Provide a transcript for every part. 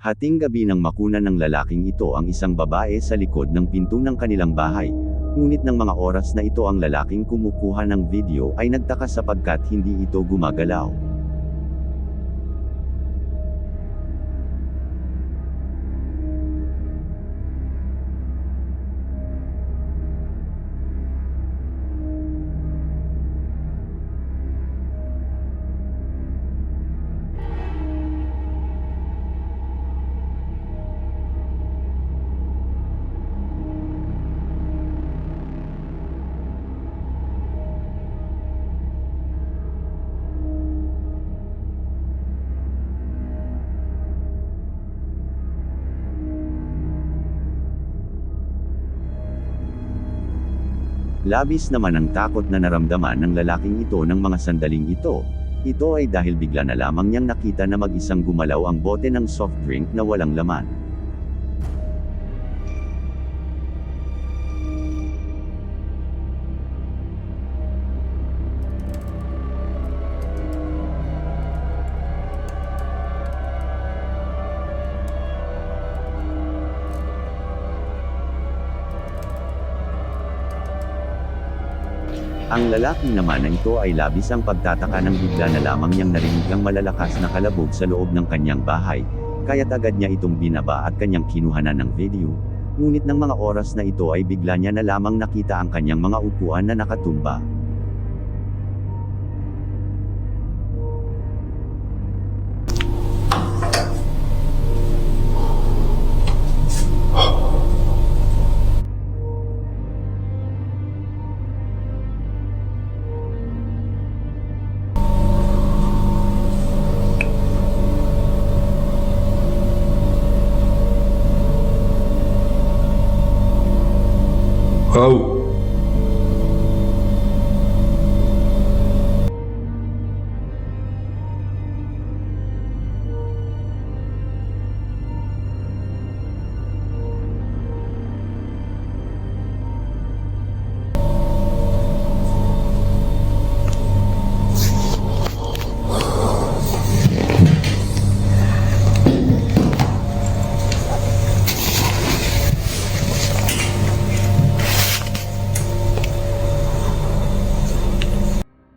Hating gabi nang makunan ng lalaking ito ang isang babae sa likod ng pinto ng kanilang bahay. Ngunit ng mga oras na ito ang lalaking kumukuha ng video ay nagtaka sapagkat hindi ito gumagalaw. Labis naman ang takot na naramdaman ng lalaking ito ng mga sandaling ito. Ito ay dahil bigla na lamang niyang nakita na mag-isang gumalaw ang bote ng soft drink na walang laman. Ang lalaki naman na ito ay labis ang pagtataka ng bigla na lamang niyang narinig ang malalakas na kalabog sa loob ng kanyang bahay, kaya't agad niya itong binaba at kanyang kinuhanan ng video. Ngunit ng mga oras na ito ay bigla niya na lamang nakita ang kanyang mga upuan na nakatumba. Oh.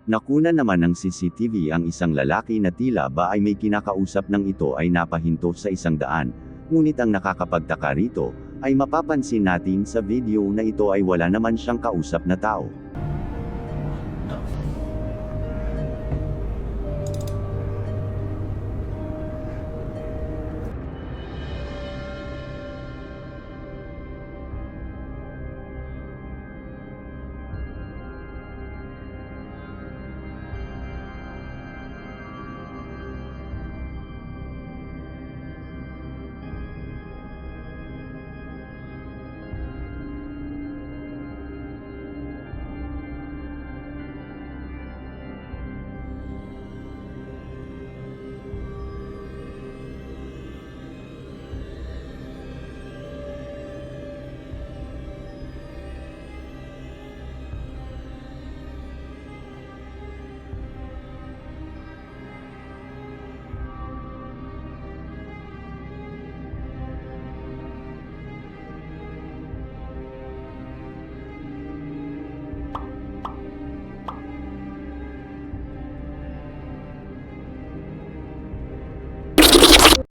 Nakuna naman ng CCTV ang isang lalaki na tila ba ay may kinakausap ng ito ay napahinto sa isang daan, ngunit ang nakakapagtaka rito, ay mapapansin natin sa video na ito ay wala naman siyang kausap na tao.